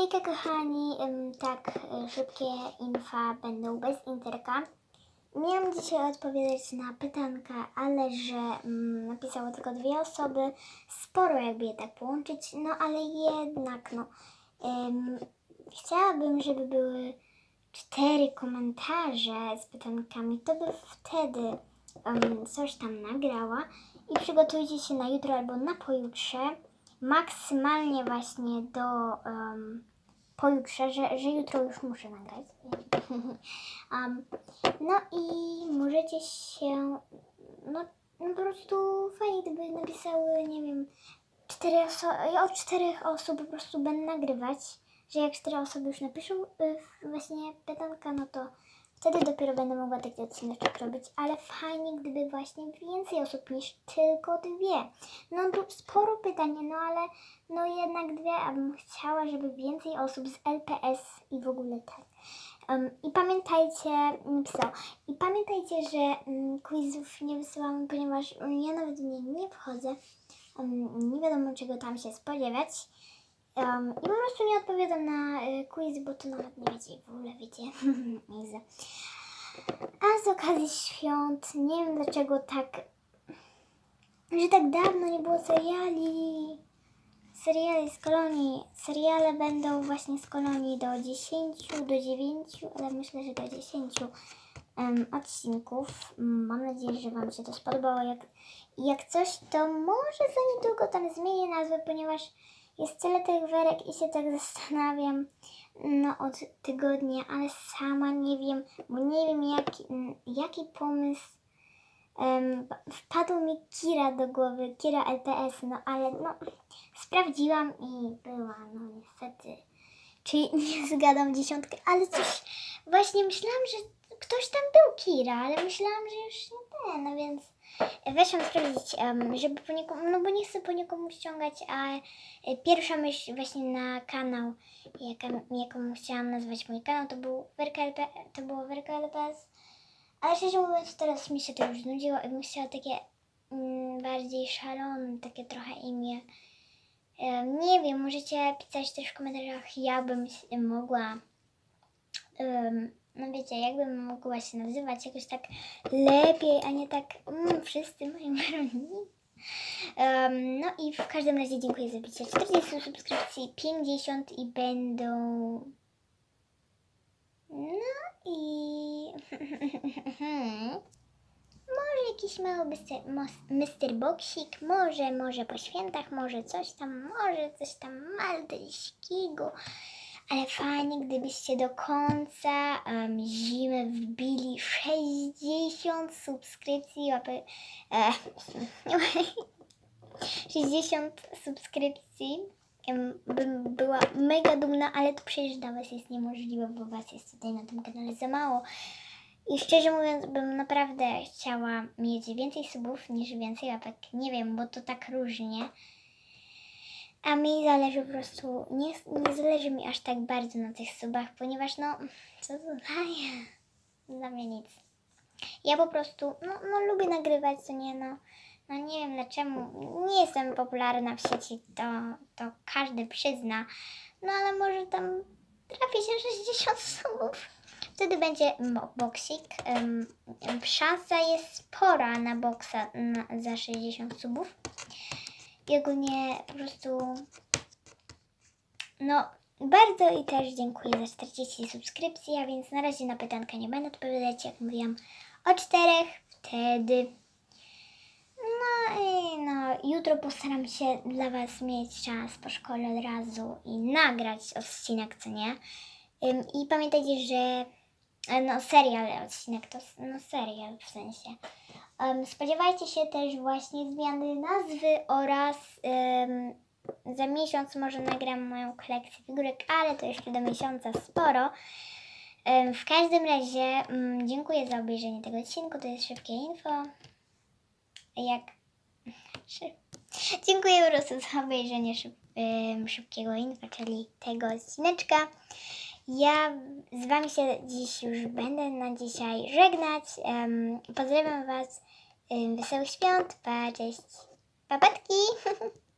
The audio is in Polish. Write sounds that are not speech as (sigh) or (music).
Hejka kochani, Ym, tak, y, szybkie infa będą bez interka. Miałam dzisiaj odpowiadać na pytanka, ale że mm, napisało tylko dwie osoby, sporo jakby je tak połączyć, no ale jednak no. Ym, chciałabym, żeby były cztery komentarze z pytankami, to by wtedy coś tam nagrała i przygotujcie się na jutro albo na pojutrze, maksymalnie właśnie do um, pojutrze, że, że jutro już muszę nagrać. (laughs) um, no i możecie się, no, no po prostu fajnie gdyby napisały, nie wiem, cztery oso- od czterech osób po prostu będę nagrywać, że jak cztery osoby już napiszą y, właśnie pytanka, no to wtedy dopiero będę mogła taki odcinek robić, ale fajnie gdyby właśnie więcej osób niż tylko dwie. No tu sporo pytań, no ale no jednak dwie, a bym chciała, żeby więcej osób z LPS i w ogóle tak. Um, I pamiętajcie, napisał, i pamiętajcie, że um, quizów nie wysyłam, ponieważ um, ja nawet w nie nie wchodzę. Um, nie wiadomo czego tam się spodziewać. Um, I po prostu nie odpowiadam na y, quiz, bo to nawet nie wiecie, w ogóle wiecie. (laughs) A z okazji świąt, nie wiem dlaczego tak, że tak dawno nie było seriali. Seriali z kolonii. Seriale będą właśnie z kolonii do 10, do 9, ale myślę, że do 10 em, odcinków. Mam nadzieję, że Wam się to spodobało. Jak, jak coś, to może za niedługo tam zmienię nazwę, ponieważ jest tyle tych werek i się tak zastanawiam no od tygodnia, ale sama nie wiem, bo nie wiem jaki, jaki pomysł em, wpadł mi Kira do głowy, Kira LPS, no ale no sprawdziłam i była, no niestety. Czyli nie (laughs) zgadam dziesiątkę, ale coś właśnie myślałam, że ktoś tam był Kira, ale myślałam, że już nie ten, no więc weszłam sprawdzić, żeby po nikomu, no bo nie chcę po nikomu ściągać, a e, pierwsza myśl właśnie na kanał, jaka, jaką chciałam nazwać mój kanał, to był Werka to było Werka LPS, ale szczerze mówiąc teraz mi się to już znudziło i bym chciała takie mm, bardziej szalone, takie trochę imię. Nie wiem, możecie pisać też w komentarzach, ja bym mogła em, no wiecie, jakbym mogła się nazywać jakoś tak lepiej, a nie tak mm, wszyscy mają rolnik. Um, no i w każdym razie dziękuję za bicie 40 subskrypcji, 50 i będą... No i... (laughs) może jakiś mały Mr. Boxik, może, może po świętach, może coś tam, może coś tam maldyjskiego. Ale fajnie, gdybyście do końca um, zimy wbili 60 subskrypcji, łapy, e, 60 subskrypcji. Bym była mega dumna, ale to przecież dla Was jest niemożliwe, bo Was jest tutaj na tym kanale za mało. I szczerze mówiąc, bym naprawdę chciała mieć więcej subów niż więcej łapek. Nie wiem, bo to tak różnie. A mi zależy po prostu, nie, nie zależy mi aż tak bardzo na tych subach, ponieważ no, co to daje? Dla mnie nic. Ja po prostu, no, no lubię nagrywać, co nie, no, no nie wiem dlaczego, nie jestem popularna w sieci, to, to każdy przyzna, no ale może tam trafi się 60 subów. Wtedy będzie boksik. Ym, szansa jest spora na boksa na, za 60 subów. I ogólnie po prostu. No, bardzo i też dziękuję za 40 subskrypcji, a więc na razie na pytanka nie będę odpowiadać, jak mówiłam, o czterech wtedy. No i no, jutro postaram się dla Was mieć czas po szkole od razu i nagrać odcinek, co nie. I pamiętajcie, że no serial odcinek to no serial w sensie. Em, spodziewajcie się też właśnie zmiany nazwy oraz em, za miesiąc może nagram moją kolekcję figurek, ale to jeszcze do miesiąca sporo. Em, w każdym razie mm, dziękuję za obejrzenie tego odcinku, to jest szybkie info. Jak... (laughs) Dziękuję po prostu za obejrzenie szyb... em, szybkiego info, czyli tego odcineczka. Ja z Wami się dziś już będę na dzisiaj żegnać. Em, pozdrawiam Was. Ym, Wesołych świąt. Pa, cześć. Papatki! (laughs)